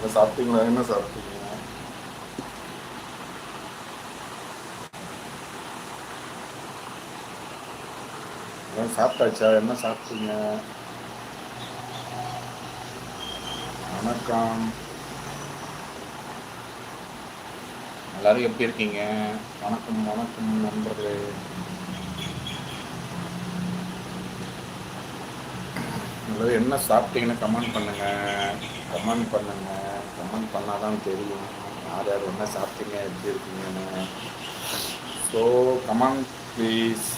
என்ன சாப்பிட்டீங்களா? என்ன சாப்பிட்டீங்க? என்ன சாப்பிட்டாச்சா? என்ன சாப்பிட்டீங்க? வணக்கம். எல்லாரும் எப்படி இருக்கீங்க? வணக்கம் வணக்கம் நண்பர்களே. அல்லது என்ன சாப்பிட்டீங்கன்னு கமெண்ட் பண்ணுங்க. கமெண்ட் பண்ணுங்க. கமெண்ட் பண்ணாதான் தெரியும். யார் யார் என்ன சாப்பிட்டீங்க எப்படி இருக்கீங்கன்னு. ஸோ கமெண்ட் ப்ளீஸ்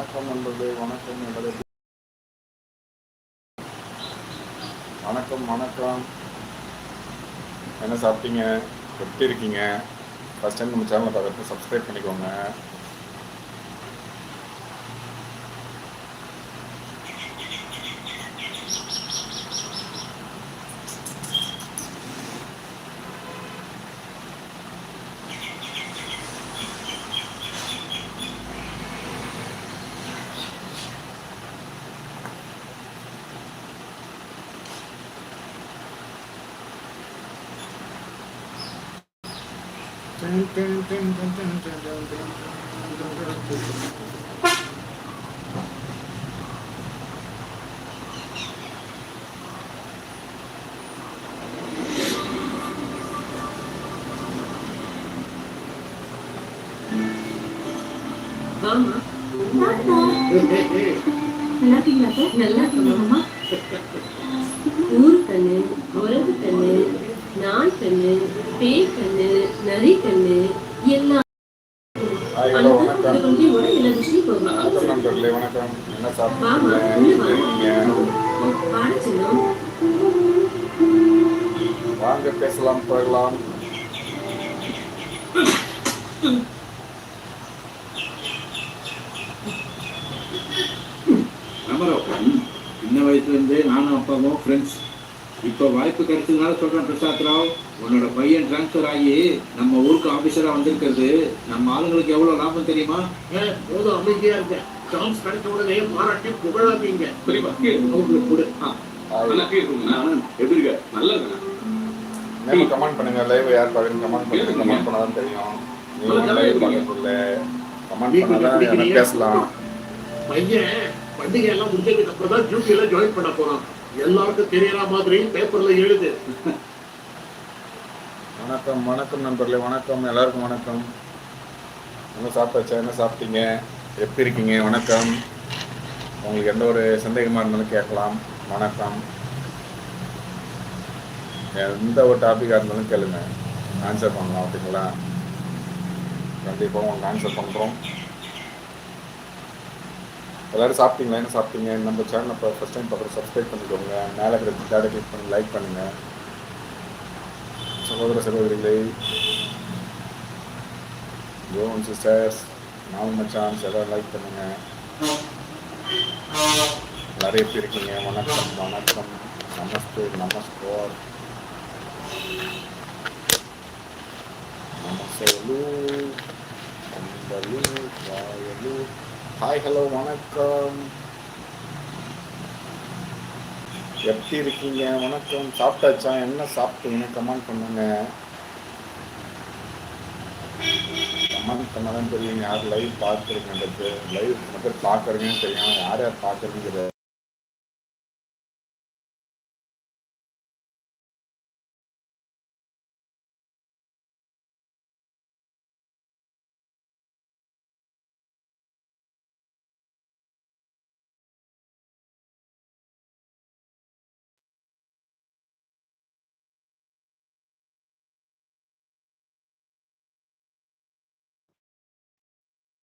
வணக்கம் நண்பர்களே வணக்கம் எல்லாரும் வணக்கம் வணக்கம். என்ன சாப்பிட்டீங்க? எப்படி இருக்கீங்க? ஃபர்ஸ்ட் டைம் நம்ம சேனலை பார்க்குறது சப்ஸ்கிரைப் பண்ணிக்கோங்க. நல்லா இருக்கீங்களா சார் நல்லா இருக்கீங்கம்மா ஊர் கண்ணு கண்ணு பேய் கண்ணு நரி கண்ணு எல்லாம். வாங்க பேசலாம் போகலாம். ராமராவ் சின்ன வயசுலேருந்தே நானும் அப்பாவும் ஃப்ரெண்ட்ஸ் இப்போ வாய்ப்பு கிடைச்சதுனால சொல்கிறேன் பிரசாத் ராவ் உன்னோட பையன் ட்ரான்ஸ்ஃபர் ஆகி நம்ம ஊருக்கு ஆஃபீஸராக வந்திருக்கிறது. நம்ம ஆளுங்களுக்கு எவ்வளோ லாபம் தெரியுமா? போதும் அமைதியா இருக்க சான்ஸ் கிடைச்ச உடனே பாராட்டி புகழாதீங்க. புரியுமா அவங்களுக்கு கொடு. எப்படி இருக்க? நல்லா இருக்கேன் கமெண்ட் பண்ணுங்க. லைவ் யார் பார்க்குறீங்க கமெண்ட் பண்ணுங்க கமெண்ட் பண்ணாதான் தெரியும். நீங்க லைவ் பார்க்கறதுல கமெண்ட் பண்ணாதான் என்ன பேசலாம். பையன் பண்டிகை எல்லாம் முடிஞ்சதுக்கு அப்புறம் தான் டியூட்டில ஜாயின் பண்ண போறான். எல்லாருக்கும் தெரியற மாதிரி பேப்பர்ல எழுது. வணக்கம் வணக்கம் நண்பர்களே வணக்கம் எல்லாருக்கும் வணக்கம். என்ன சாப்பிட்டாச்சா? என்ன சாப்பிட்டீங்க? எப்படி இருக்கீங்க? வணக்கம். உங்களுக்கு எந்த ஒரு சந்தேகமாக இருந்தாலும் கேட்கலாம். வணக்கம். எந்த ஒரு டாப்பிக்காக இருந்தாலும் கேளுங்க. ஆன்சர் பண்ணலாம் ஓகேங்களா கண்டிப்பாக உங்களுக்கு ஆன்சர் பண்ணுறோம் எல்லாரும் சாப்பிட்டீங்களா? என்ன சாப்பிட்டீங்க? நம்ம சேனலை இப்போ ஃபஸ்ட் டைம் பார்க்குற சப்ஸ்கிரைப் பண்ணிக்கோங்க. மேலே இருக்கிற தேடை கிளிக் பண்ணி லைக் பண்ணுங்கள் சகோதர சகோதரிகளை. ஜோன் சிஸ்டர்ஸ் நாலு மச்சான்ஸ் எல்லாம் லைக் பண்ணுங்க. எல்லாரும் எப்படி இருக்கீங்க? வணக்கம் வணக்கம். நமஸ்தே நமஸ்கார் நமஸ்தே. அம்பலு ஹாய் ஹலோ வணக்கம். எப்படி இருக்கீங்க வணக்கம். சாப்பிட்டாச்சா? என்ன சாப்பிட்டீங்கன்னு கமெண்ட் பண்ணுங்க? கமெண்ட் பண்ணதான் தெரியும். யார் லைவ் பார்க்குறீங்கன்றது லைவ் மட்டும் பார்க்குறீங்கன்னு தெரியும். யார் யார் பார்க்குறீங்கிறது